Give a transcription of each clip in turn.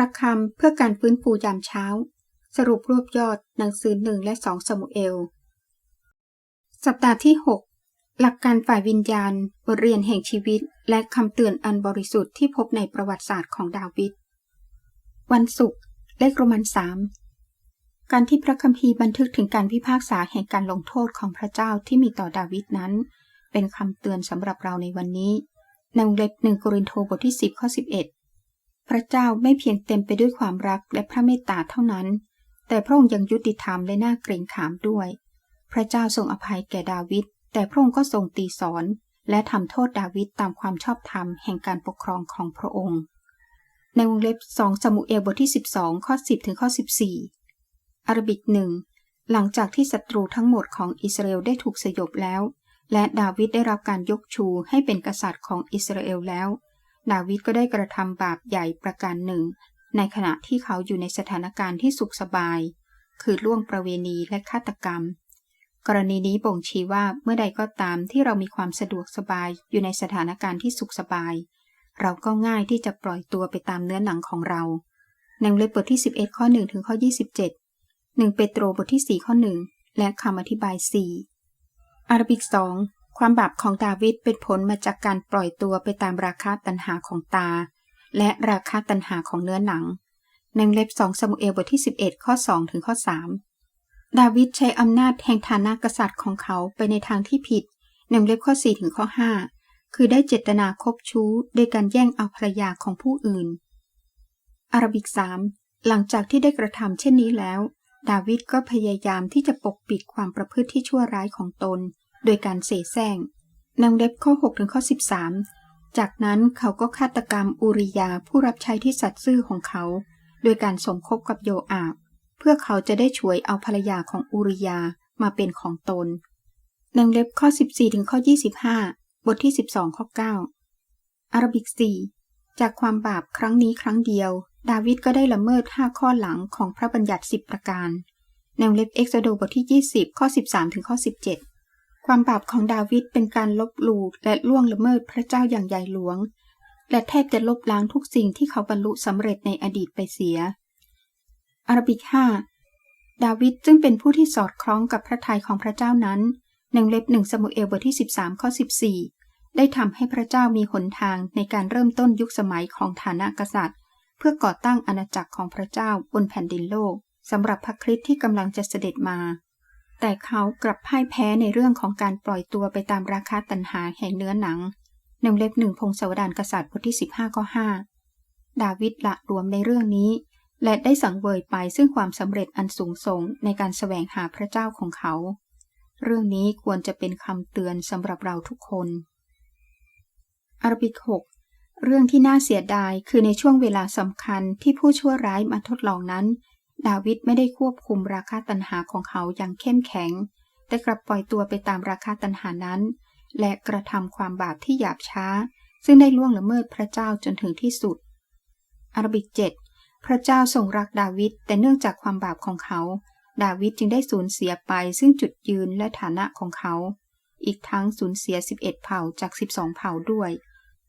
ระคำเพื่อการฟื้นฟูยามเช้า สรุปรวบยอดหนังสือหนึ่งและสองสมุเอล สัปดาห์ที่ 6 หลักการฝ่ายวิญญาณ บทเรียนแห่งชีวิต และคำเตือนอันบริสุทธิ์ที่พบในประวัติศาสตร์ของดาวิด วันศุกร์เลขโรมันสามการที่พระคัมภีร์บันทึกถึงการพิพากษาแห่งการลงโทษของพระเจ้าที่มีต่อดาวิดนั้น เป็นคำเตือนสำหรับเราในวันนี้ในวงเล็บหนึ่งโครินโตบทที่ 10 ข้อ 11 พระเจ้าไม่เพียงเต็มไปด้วยความรักและพระเมตตาเท่านั้น แต่พระองค์ยังยุติธรรมและน่าเกรงขามด้วย พระเจ้าทรงอภัยแก่ดาวิด แต่พระองค์ก็ทรงตีสอน และทำโทษดาวิดตามความชอบธรรมแห่งการปกครองของพระองค์ ในวงเล็บ2สมุเอลบทที่ 12 ข้อ 10 ถึงข้อ 14 อารบิกหนึ่งหลังจากที่ศัตรูทั้งหมดของอิสราเอลได้ถูกสยบแล้ว และดาวิดได้รับการยกชูให้เป็นกษัตริย์ของอิสราเอลแล้ว ดาวิดก็ได้กระทำบาปใหญ่ประการหนึ่ง ในขณะที่เขาอยู่ในสถานการณ์ที่สุขสบาย คือล่วงประเวณีและฆาตกรรม กรณีนี้บ่งชี้ว่าเมื่อใดก็ตามที่เรามีความสะดวกสบายอยู่ในสถานการณ์ที่สุขสบาย เราก็ง่ายที่จะปล่อยตัวไปตามเนื้อหนังของเราในเล็บบทที่ 11 ข้อ 1 ถึงข้อ 27 1 เปโตรบทที่ 4 ข้อ 1 และคำอธิบาย 4อาราบิก 2 ความบาปของดาวิดเป็นผลมาจากการปล่อยตัวไปตามราคาตันหาของตา และราคาตันหาของเนื้อหนังในเล็บ2สมุเอลบทที่ 11 ข้อ 2 ถึงข้อ 3 ดาวิดใช้อำนาจแห่งฐานะกษัตริย์ของเขาไปในทางที่ผิดในเล็บข้อ 4 ถึงข้อ 5 คือได้เจตนาคบชู้โดยการแย่งเอาภรรยาของผู้อื่น อาราบิก 3 หลังจากที่ได้กระทำเช่นนี้แล้ว ดาวิดก็พยายามที่จะปกปิดความประพฤติที่ชั่วร้ายของตน โดยการเสแสร้งนางเล็บข้อ6ถึงข้อ 13 จากนั้นเขาก็ฆาตกรรมอูริยาผู้รับใช้ที่สัตย์ซื่อของเขา โดยการสมคบกับโยอาบ เพื่อเขาจะได้ช่วยเอาภรรยาของอูริยามาเป็นของตนนางเล็บข้อ 14ถึงข้อ 25 บทที่ 12 ข้อ 9 อารบิก 4 จากความบาปครั้งนี้ครั้งเดียว ดาวิดก็ได้ละเมิดห้าข้อหลังของพระบัญญัติสิบประการแนวเล็บเอ็กซโดบทที่ 20 ข้อ 13ถึงข้อ 17 ความบาปของดาวิดเป็นการลบหลู่และล่วงละเมิดพระเจ้าอย่างใหญ่หลวง และแทบจะลบล้างทุกสิ่งที่เขาบรรลุสำเร็จในอดีตไปเสีย อารบิก5ดาวิดซึ่งเป็นผู้ที่สอดคล้องกับพระทัยของพระเจ้านั้นหนึ่งเล็บหนึ่งสมุเอลบทที่ 13ข้อ14 ได้ทำให้พระเจ้ามีหนทางในการเริ่มต้นยุคสมัยของฐานะกษัตริย์ เพื่อก่อตั้งอาณาจักรของพระเจ้าบนแผ่นดินโลกสำหรับพระคริสต์ที่กำลังจะเสด็จมา แต่เขากลับพ่ายแพ้ในเรื่องของการปล่อยตัวไปตามราคาตันหาแห่งเนื้อหนังหนึ่งเล็บหนึ่งพงศวดารกษัตริย์บทที่ 15ข้อ5ดาวิดละรวมในเรื่องนี้ และได้สังเวยไปซึ่งความสำเร็จอันสูงส่งในการแสวงหาพระเจ้าของเขา เรื่องนี้ควรจะเป็นคำเตือนสำหรับเราทุกคนอารบิก6เรื่องที่น่าเสียดายคือในช่วงเวลาสำคัญที่ผู้ชั่วร้ายมาทดลองนั้น ดาวิดไม่ได้ควบคุมราคาตันหาของเขาอย่างเข้มแข็ง แต่กลับปล่อยตัวไปตามราคาตันหานั้น และกระทำความบาปที่หยาบช้า ซึ่งได้ล่วงละเมิดพระเจ้าจนถึงที่สุด อารบิกเจ็ดพระเจ้าทรงรักดาวิดแต่เนื่องจากความบาปของเขา ดาวิดจึงได้สูญเสียไปซึ่งจุดยืนและฐานะของเขา อีกทั้งสูญเสีย 11 เผ่าจาก 12 เผ่าด้วย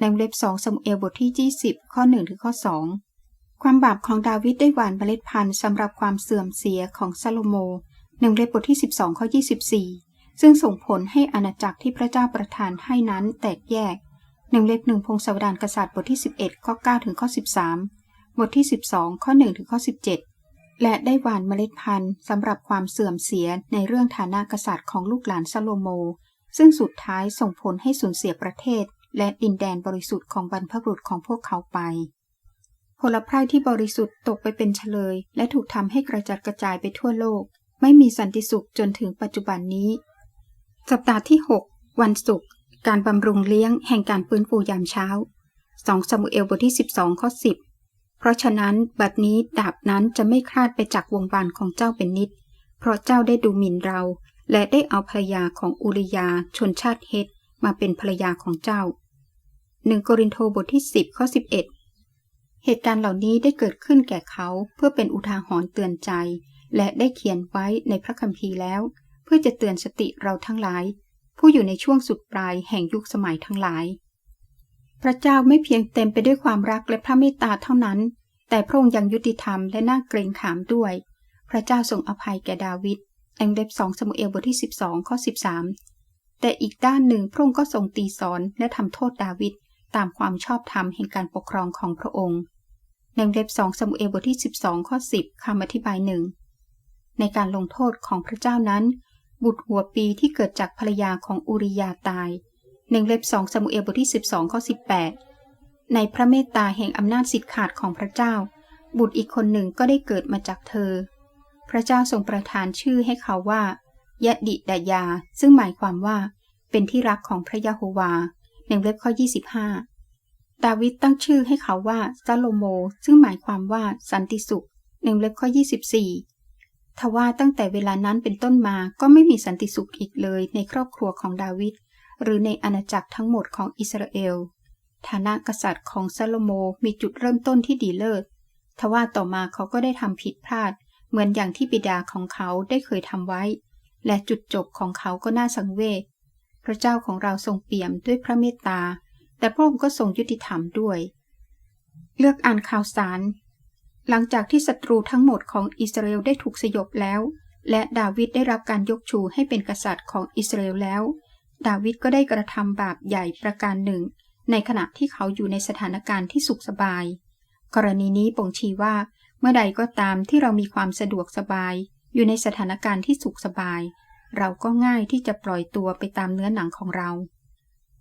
ในเล็บสองสมุเอลบทที่ 20 ข้อ1ถึงข้อ2 ความบาปของดาวิดได้หวานเมล็ดพันธุ์สำหรับความเสื่อมเสียของซาโลโมหนึ่งเลบบทที่ 12 ข้อ 24 ซึ่งส่งผลให้อาณาจักรที่พระเจ้าประทานให้นั้นแตกแยกหนึ่งเล็บหนึ่งพงศาวดารกษัตริย์บทที่ 11 ข้อ 9 ถึงข้อ 13 บทที่ 12 ข้อ 1 ถึงข้อ 17 และได้หวานเมล็ดพันธุ์สำหรับความเสื่อมเสียในเรื่องฐานะกษัตริย์ของลูกหลานซาโลโม ซึ่งสุดท้ายส่งผลให้สูญเสียประเทศ และดินแดนบริสุทธิ์ของบรรพบุรุษของพวกเขาไป ผลพรายที่บริสุทธิ์ตกไปเป็นเฉลย และถูกทำให้กระจัดกระจายไปทั่วโลก ไม่มีสันติสุขจนถึงปัจจุบันนี้ สัปดาห์ที่ 6 วันศุกร์การบำรุงเลี้ยงแห่งการฟื้นฟูยามเช้า2สมุเอลบทที่ 12 ข้อ 10 เพราะฉะนั้นบัดนี้ดาบนั้นจะไม่คลาดไปจากวงบานของเจ้าเป็นนิด เพราะเจ้าได้ดูหมิ่นเรา และได้เอาภรรยาของอุริยาชนชาติเฮตมาเป็นภรรยาของเจ้าหนึ่งโกรินโทบทที่ 10 ข้อ 11 เหตุการณ์เหล่านี้ได้เกิดขึ้นแก่เขาเพื่อเป็นอุทาหรณ์เตือนใจ และได้เขียนไว้ในพระคัมภีร์แล้ว เพื่อจะเตือนสติเราทั้งหลาย ผู้อยู่ในช่วงสุดปลายแห่งยุคสมัยทั้งหลาย พระเจ้าไม่เพียงเต็มไปด้วยความรักและพระเมตตาเท่านั้น แต่พระองค์ยังยุติธรรมและน่าเกรงขามด้วย พระเจ้าทรงอภัยแก่ดาวิดแองเล็บสองสมุเอลบทที่ 12ข้อ13 แต่อีกด้านหนึ่งพระองค์ก็ทรงตีสอนและทำโทษดาวิดตามความชอบธรรมแห่งการปกครองของพระองค์ ในเล็บสองสมุเอลบทที่ 12 ข้อ 10คำอธิบายหนึ่งในการลงโทษของพระเจ้านั้น บุตรหัวปีที่เกิดจากภรรยาของอุริยาตายหนึ่งเล็บสองสมุเอลบทที่ 12 ข้อ 18 ในพระเมตตาแห่งอำนาจสิทธิขาดของพระเจ้า บุตรอีกคนหนึ่งก็ได้เกิดมาจากเธอ พระเจ้าทรงประทานชื่อให้เขาว่ายะดิดายา ซึ่งหมายความว่า เป็นที่รักของพระยะโฮวาหนึ่งเล็บข้อ 25 ดาวิดตั้งชื่อให้เขาว่าซาโลโม ซึ่งหมายความว่าสันติสุขหนึ่งเล็บข้อ 24 ทว่าตั้งแต่เวลานั้นเป็นต้นมาก็ไม่มีสันติสุขอีกเลยในครอบครัวของดาวิดหรือในอาณาจักรทั้งหมดของอิสราเอล ฐานะกษัตริย์ของซาโลโมมีจุดเริ่มต้นที่ดีเลิศ ทว่าต่อมาเขาก็ได้ทำผิดพลาด เหมือนอย่างที่บิดาของเขาได้เคยทำไว้ และจุดจบของเขาก็น่าสังเวช พระเจ้าของเราทรงเปี่ยมด้วยพระเมตตา แต่พระองค์ก็ทรงยุติธรรมด้วย เลือกอ่านข่าวสาร หลังจากที่ศัตรูทั้งหมดของอิสราเอลได้ถูกสยบแล้ว และดาวิดได้รับการยกชูให้เป็นกษัตริย์ของอิสราเอลแล้ว ดาวิดก็ได้กระทำบาปใหญ่ประการหนึ่ง ในขณะที่เขาอยู่ในสถานการณ์ที่สุขสบาย กรณีนี้บ่งชี้ว่า เมื่อใดก็ตามที่เรามีความสะดวกสบาย อยู่ในสถานการณ์ที่สุขสบาย เราก็ง่ายที่จะปล่อยตัวไปตามเนื้อหนังของเรา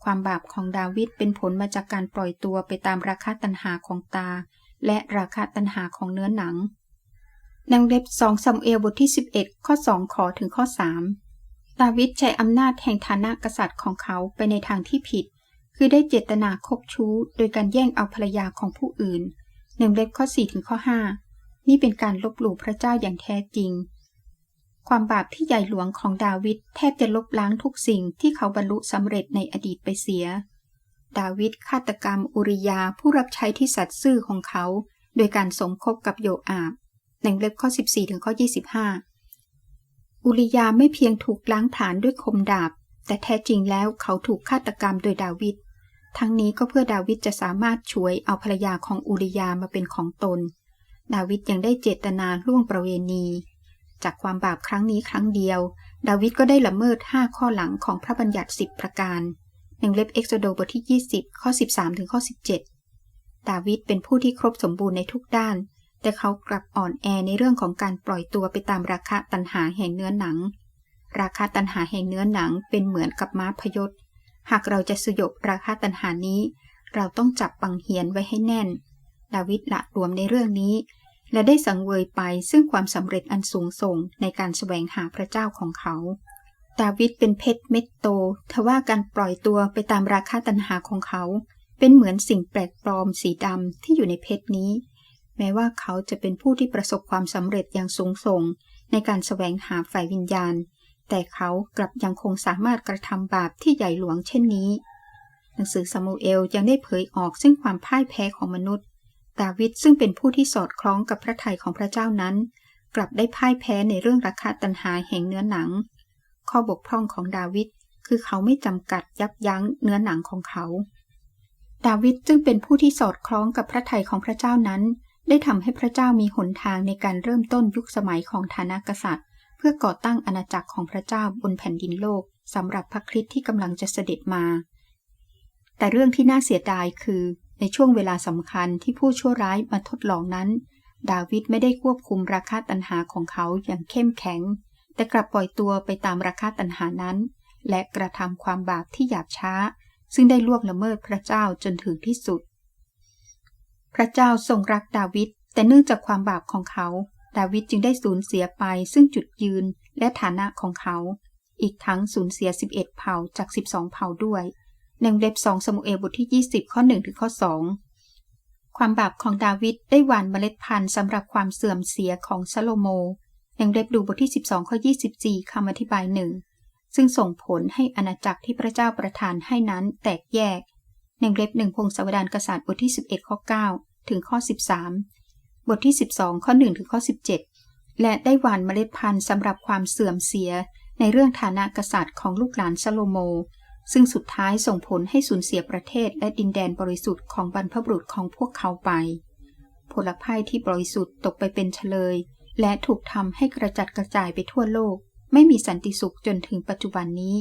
ความบาปของดาวิดเป็นผลมาจากการปล่อยตัวไปตามราคาตัณหาของตา และราคาตัณหาของเนื้อหนังนางเล็บสองซัมเอลบทที่ 11 ข้อ 2 ขอถึงข้อ 3 ดาวิดใช้อำนาจแห่งฐานะกษัตริย์ของเขาไปในทางที่ผิด คือได้เจตนาคบชู้ โดยการแย่งเอาภรรยาของผู้อื่นหนึ่งเล็บข้อ4ถึงข้อ 5 นี่เป็นการลบหลู่พระเจ้าอย่างแท้จริง ความบาปที่ใหญ่หลวงของดาวิดแทบจะลบล้างทุกสิ่งที่เขาบรรลุสำเร็จในอดีตไปเสีย ดาวิดฆาตกรรมอุริยาผู้รับใช้ที่สัตย์ซื่อของเขา โดยการสมคบกับโยอาบหนึ่งเล็บข้อ 14ถึงข้อ25 อุริยาไม่เพียงถูกล้างผลาญด้วยคมดาบ แต่แท้จริงแล้วเขาถูกฆาตกรรมโดยดาวิดทั้งนี้ก็เพื่อดาวิดจะสามารถช่วยเอาภรรยาของอุริยามาเป็นของตน ดาวิดยังได้เจตนาล่วงประเวณี จากความบาปครั้งนี้ครั้งเดียว ดาวิดก็ได้ละเมิดห้าข้อหลังของพระบัญญัติสิบประการหนึ่งเล็บเอ็กโซโดบทที่ 20 ข้อ 13 ถึงข้อ 17 ดาวิดเป็นผู้ที่ครบสมบูรณ์ในทุกด้าน แต่เขากลับอ่อนแอในเรื่องของการปล่อยตัวไปตามราคาตันหาแห่งเนื้อหนัง ราคาตันหาแห่งเนื้อหนังเป็นเหมือนกับม้าพยศ หากเราจะสยบราคาตันหานี้ เราต้องจับปังเหียนไว้ให้แน่น ดาวิดละรวมในเรื่องนี้ และได้สังเวยไปซึ่งความสำเร็จอันสูงส่งในการแสวงหาพระเจ้าของเขา ดาวิดเป็นเพชรเม็ดโตทว่าการปล่อยตัวไปตามราคาตันหาของเขา เป็นเหมือนสิ่งแปลกปลอมสีดำที่อยู่ในเพชรนี้ แม้ว่าเขาจะเป็นผู้ที่ประสบความสำเร็จอย่างสูงส่ง ในการแสวงหาฝ่ายวิญญาณ แต่เขากลับยังคงสามารถกระทำบาปที่ใหญ่หลวงเช่นนี้ หนังสือซามูเอลยังได้เผยออกซึ่งความพ่ายแพ้ของมนุษย์ ดาวิดซึ่งเป็นผู้ที่สอดคล้องกับพระทัยของพระเจ้านั้น กลับได้พ่ายแพ้ในเรื่องราคาตันหาแห่งเนื้อหนัง ข้อบกพร่องของดาวิดคือเขาไม่จำกัดยับยั้งเนื้อหนังของเขา ดาวิดซึ่งเป็นผู้ที่สอดคล้องกับพระทัยของพระเจ้านั้น ได้ทำให้พระเจ้ามีหนทางในการเริ่มต้นยุคสมัยของฐานะกษัตริย์ เพื่อก่อตั้งอาณาจักรของพระเจ้าบนแผ่นดินโลกสำหรับพระคริสต์ที่กำลังจะเสด็จมา แต่เรื่องที่น่าเสียดายคือ ในช่วงเวลาสำคัญที่ผู้ชั่วร้ายมาทดลองนั้น ดาวิดไม่ได้ควบคุมราคาตันหาของเขาอย่างเข้มแข็ง แต่กลับปล่อยตัวไปตามราคาตันหานั้น และกระทำความบาปที่หยาบช้า ซึ่งได้ล่วงละเมิดพระเจ้าจนถึงที่สุด พระเจ้าทรงรักดาวิดแต่เนื่องจากความบาปของเขา ดาวิดจึงได้สูญเสียไปซึ่งจุดยืนและฐานะของเขา อีกทั้งสูญเสีย 11 เผ่าจาก 12 เผ่าด้วย ในเล็บ2สมุเอลบทที่ 20 ข้อ 1 ถึงข้อ 2 ความบาปของดาวิดได้หว่านเมล็ดพันธุ์สำหรับความเสื่อมเสียของซาโลโมในเล็บดูบทที่ 12 ข้อ 24คำอธิบายหนึ่งซึ่งส่งผลให้อาณาจักรที่พระเจ้าประทานให้นั้นแตกแยกในเล็บหนึ่งพงศาวดารกษัตริย์บทที่ 11 ข้อ 9 ถึงข้อ 13 บทที่ 12 ข้อ 1 ถึงข้อ 17 และได้หว่านเมล็ดพันธุ์สำหรับความเสื่อมเสียในเรื่องฐานะกษัตริย์ของลูกหลานซาโลโม ซึ่งสุดท้ายส่งผลให้สูญเสียประเทศและดินแดนบริสุทธิ์ของบรรพบุรุษของพวกเขาไป ผลภัยที่บริสุทธิ์ตกไปเป็นเฉลย และถูกทำให้กระจัดกระจายไปทั่วโลก ไม่มีสันติสุขจนถึงปัจจุบันนี้